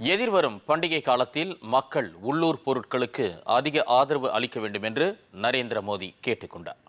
எதிர்வரும் பண்டிகை காலத்தில் மக்கள் உள்ளூர் பொருட்களுக்கு அதிக ஆதரவு அளிக்க வேண்டும் என்று நரேந்திர மோடி கேட்டுக்கொண்டார்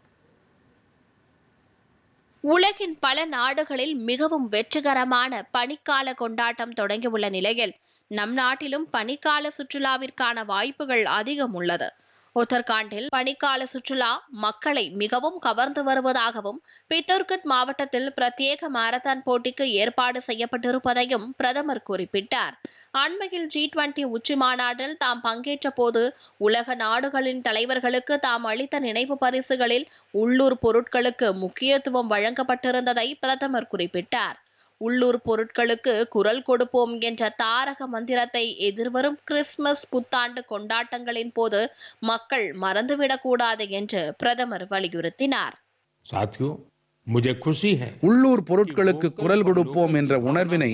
உலகின் பல நாடுகளில் மிகவும் வெற்றிகரமான பனிக்கால கொண்டாட்டம் தொடங்கியுள்ள நிலையில் நம் நாட்டிலும் பனிக்கால சுற்றுலாவிற்கான வாய்ப்புகள் அதிகம் உள்ளது. உத்தரகாண்டில் பனிக்கால சுற்றுலா மக்களை மிகவும் கவர்ந்து வருவதாகவும் பித்தோர்கட் மாவட்டத்தில் பிரத்யேக மாரத்தான் போட்டிக்கு ஏற்பாடு செய்யப்பட்டிருப்பதையும் பிரதமர் குறிப்பிட்டார். அண்மையில் ஜி டுவெண்டி உச்சி மாநாட்டில் தாம் பங்கேற்ற போது உலக நாடுகளின் தலைவர்களுக்கு தாம் அளித்த நினைவு பரிசுகளில் உள்ளூர் பொருட்களுக்கு முக்கியத்துவம் வழங்கப்பட்டிருந்ததை பிரதமர் குறிப்பிட்டார். உள்ளூர் பொருட்களுக்கு குரல் கொடுப்போம் என்ற தாரக மந்திரத்தை எதிர்வரும் கிறிஸ்துமஸ் புத்தாண்டு கொண்டாட்டங்களின் போது மக்கள் மறந்துவிடக்கூடாது என்று பிரதமர் வலியுறுத்தினார். உள்ளூர் பொருட்களுக்கு குரல் கொடுப்போம் என்ற உணர்வினை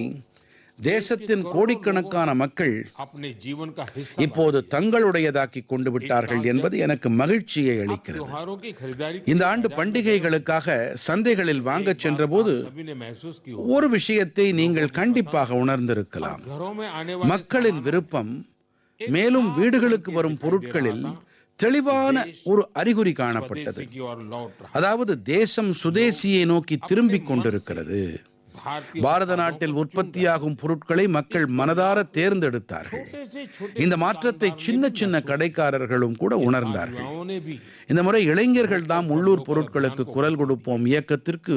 தேசத்தின் கோடிக்கணக்கான மக்கள் இப்போது தங்களுடையதாக்கி கொண்டு விட்டார்கள் என்பது எனக்கு மகிழ்ச்சியை அளிக்கிறது. இந்த ஆண்டு பண்டிகைகளுக்காக சந்தைகளில் வாங்க சென்ற போது ஒரு விஷயத்தை நீங்கள் கண்டிப்பாக உணர்ந்திருக்கலாம். மக்களின் விருப்பம் மேலும் வீடுகளுக்கு வரும் பொருட்களில் தெளிவான ஒரு அறிகுறி காணப்பட்டது. அதாவது தேசம் சுதேசியை நோக்கி திரும்பிக் கொண்டிருக்கிறது. பாரத நாட்டில் உற்பத்தியாகும் பொருட்களை மக்கள் மனதார தேர்ந்தெடுத்தார்கள். இந்த மாற்றத்தை சின்ன சின்ன கடைக்காரர்களும் கூட உணர்ந்தார்கள். இந்த முறை இளைஞர்கள் தான் உள்ளூர் பொருட்களுக்கு குரல் கொடுப்போம். இயக்கத்திற்கு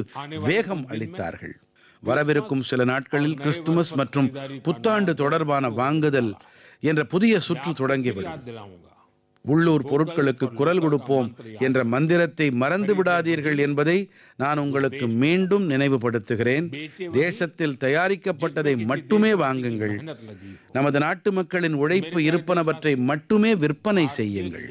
வேகம் அளித்தார்கள். வரவிருக்கும் சில நாட்களில் கிறிஸ்துமஸ் மற்றும் புத்தாண்டு தொடர்பான வாங்குதல் என்ற புதிய சுற்று தொடங்கிவிடும் உள்ளூர் பொருட்களுக்கு குரல் கொடுப்போம் என்ற மந்திரத்தை மறந்து விடாதீர்கள் என்பதை நான் உங்களுக்கு மீண்டும் நினைவுபடுத்துகிறேன். தேசத்தில் தயாரிக்கப்பட்டதை மட்டுமே வாங்குங்கள். நமது நாட்டு மக்களின் உழைப்பு இருப்பனவற்றை மட்டுமே விற்பனை செய்யுங்கள்.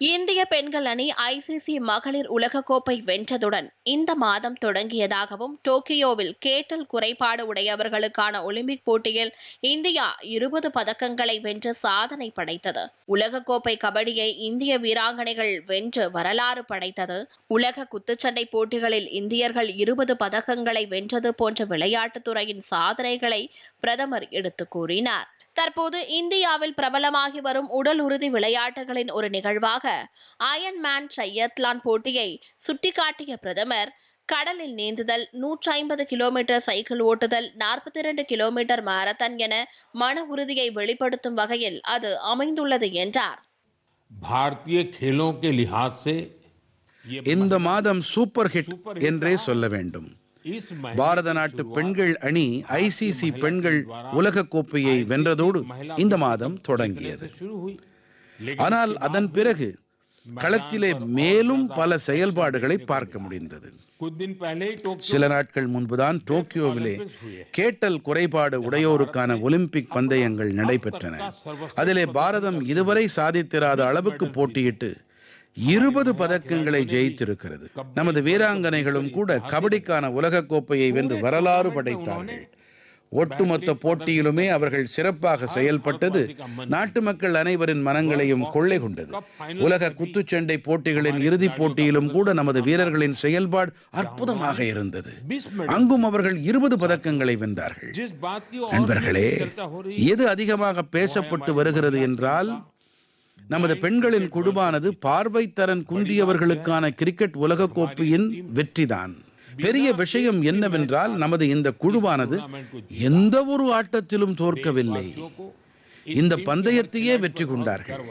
இந்திய பெண்கள் அணி ஐசிசி மகளிர் உலகக்கோப்பை வென்றதுடன் இந்த மாதம் தொடங்கியதாகவும் டோக்கியோவில் கேட்டல் குறைபாடு உடையவர்களுக்கான ஒலிம்பிக் போட்டியில் இந்தியா இருபது பதக்கங்களை வென்று சாதனை படைத்தது. உலகக்கோப்பை கபடியை இந்திய வீராங்கனைகள் வென்று வரலாறு படைத்தது. உலக குத்துச்சண்டை போட்டிகளில் இந்தியர்கள் இருபது பதக்கங்களை வென்றது போன்ற விளையாட்டுத்துறையின் சாதனைகளை பிரதமர் எடுத்து கூறினார். தற்போது இந்தியாவில் பிரபலமாகி வரும் உடல் உறுதி விளையாட்டுகளின் ஒரு நிகழ்வாக அயன் மேன் ட்ரையத்லான் போட்டியை சுட்டிக்காட்டிய பிரதமர் கடலில் நீந்துதல் நூற்றி ஐம்பது கிலோமீட்டர் சைக்கிள் ஓட்டுதல் நாற்பத்தி இரண்டு கிலோமீட்டர் மாரத்தான் என மன உறுதியை வெளிப்படுத்தும் வகையில் அது அமைந்துள்ளது என்றார் भारतीय खेलों के लिहाज से ये இந்த மாதம் சூப்பர் ஹிட் என்றே சொல்ல வேண்டும் इस महीने பாரத நாட்டு பெண்கள் அணி ஐசிசி பெண்கள் உலக கோப்பையை வென்றதோடு இந்த மாதம் தொடங்கியது से शुरू हुई ஆனால் அதன் பிறகு களத்திலே மேலும் பல செயல்பாடுகளை பார்க்க முடிந்தது. சில நாட்கள் முன்புதான் டோக்கியோவிலே கேட்டல் குறைபாடு உடையோருக்கான ஒலிம்பிக் பந்தயங்கள் நடைபெற்றன. அதிலே பாரதம் இதுவரை சாதித்திராத அளவுக்கு போட்டியிட்டு இருபது பதக்கங்களை ஜெயித்திருக்கிறது. நமது வீராங்கனைகளும் கூட கபடிக்கான உலக கோப்பையை வென்று வரலாறு படைத்தார்கள். ஒட்டுமொத்த போட்டியிலுமே அவர்கள் சிறப்பாக செயல்பட்டது. நாட்டு மக்கள் அனைவரின் மனங்களையும் கொள்ளை கொண்டது. உலக குத்துச்சண்டை போட்டிகளின் இறுதிப் போட்டியிலும் கூட நமது வீரர்களின் செயல்பாடு அற்புதமாக இருந்தது. அங்கும் அவர்கள் இருபது பதக்கங்களை வென்றார்கள். நண்பர்களே எது அதிகமாக பேசப்பட்டு வருகிறது என்றால் நமது பெண்களின் குழுவானது பார்வைத்தரன் குந்தியவர்களுக்கான கிரிக்கெட் உலகக்கோப்பையின் வெற்றிதான். பெரிய விஷயம் என்னவென்றால் நமது இந்த குழுவானது எந்த ஒரு ஆட்டத்திலும் தோற்கவில்லை. இந்த பந்தயத்தையே வெற்றி கொண்டார்கள்.